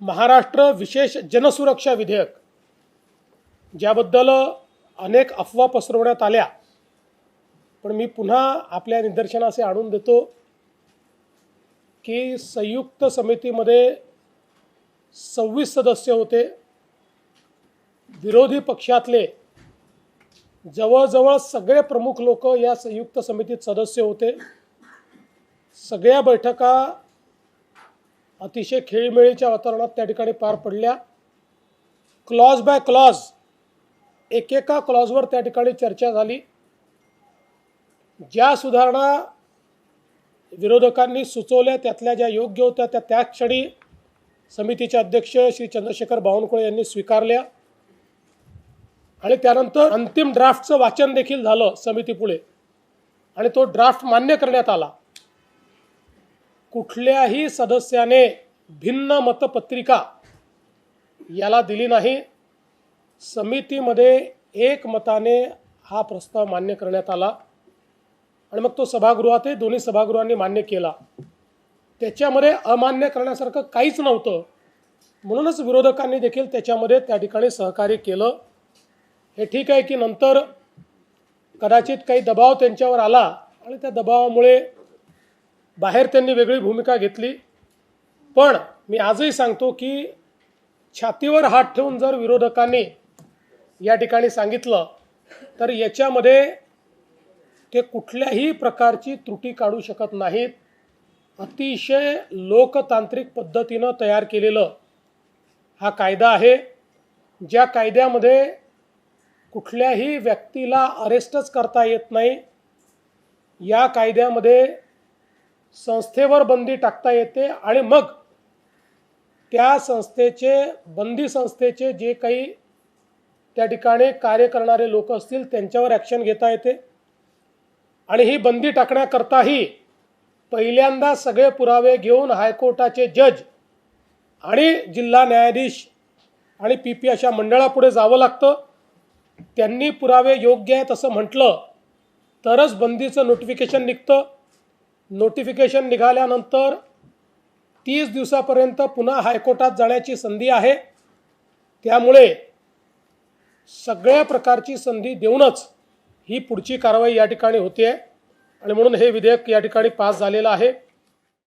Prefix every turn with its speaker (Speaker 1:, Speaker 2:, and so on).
Speaker 1: महाराष्ट्र विशेष जनसुरक्षा विधेयक ज्याबद्दल अनेक अफवा पसरवण्यात आल्या. पण मी पुन्हा आपल्या निदर्शनासे आणून देतो की संयुक्त समितीमध्ये सव्वीस सदस्य होते. विरोधी पक्षातले जवळजवळ सगळे प्रमुख लोक या संयुक्त समितीत सदस्य होते. सगळ्या बैठका अतिशय खेळीमेळीच्या वातावरणात त्या ठिकाणी पार पडल्या. क्लॉज बाय क्लॉज एकेका क्लॉजवर त्या ठिकाणी चर्चा झाली. ज्या सुधारणा विरोधकांनी सुचवल्या त्यातल्या ज्या योग्य होत्या त्या त्या क्षणी समितीचे अध्यक्ष श्री चंद्रशेखर बावनकुळे यांनी स्वीकारल्या. आणि त्यानंतर अंतिम ड्राफ्टचं वाचन देखील झालं समितीपुढे. आणि तो ड्राफ्ट मान्य करण्यात आला. कुठल्याही सदस्याने भिन्न मतपत्रिका याला दिली नाही. समितीमध्ये एकमताने हा प्रस्ताव मान्य करण्यात आला आणि मग तो सभागृहातही दोन्ही सभागृहांनी मान्य केला. त्याच्यामध्ये अमान्य करण्यासारखं काहीच नव्हतं. म्हणूनच विरोधकांनी देखील त्याच्यामध्ये त्या ठिकाणी सहकार्य केलं. हे ठीक आहे की नंतर कदाचित काही दबाव त्यांच्यावर आला आणि त्या दबावामुळे बाहेर त्यांनी वेगळी भूमिका घेतली. पण मी आजही सांगतो की छातीवर हात ठेवून जर विरोधकांनी या ठिकाणी सांगितलं तर याच्यामध्ये ते कुठल्याही प्रकारची त्रुटी काढू शकत नाहीत. अतिशय लोकतांत्रिक पद्धतीनं तयार केलेलं हा कायदा आहे. ज्या कायद्यामध्ये कुठल्याही व्यक्तीला अरेस्टच करता येत नाही. या कायद्यामध्ये संस्थेवर बंदी टाकता येते आणि मग त्या संस्थेचे बंदी संस्थेचे जे काही त्या ठिकाणी कार्य करणारे लोक असतील त्यांच्यावर ॲक्शन घेता येते. आणि ही बंदी टाकण्याकरताही पहिल्यांदा सगळे पुरावे घेऊन हायकोर्टाचे जज आणि जिल्हा न्यायाधीश आणि पी पी अशा मंडळापुढे जावं लागतं. त्यांनी पुरावे योग्य आहेत असं म्हटलं तरच बंदीचं नोटिफिकेशन निघतं. नोटिफिकेशन निघाल्यानंतर तीस दिवसापर्यंत पुन्हा हायकोर्टात जाण्याची संधी आहे. त्यामुळे सगळ्या प्रकारची संधी देऊनच ही पुढची कारवाई या ठिकाणी होते आणि म्हणून हे विधेयक या ठिकाणी पास झालेलं आहे.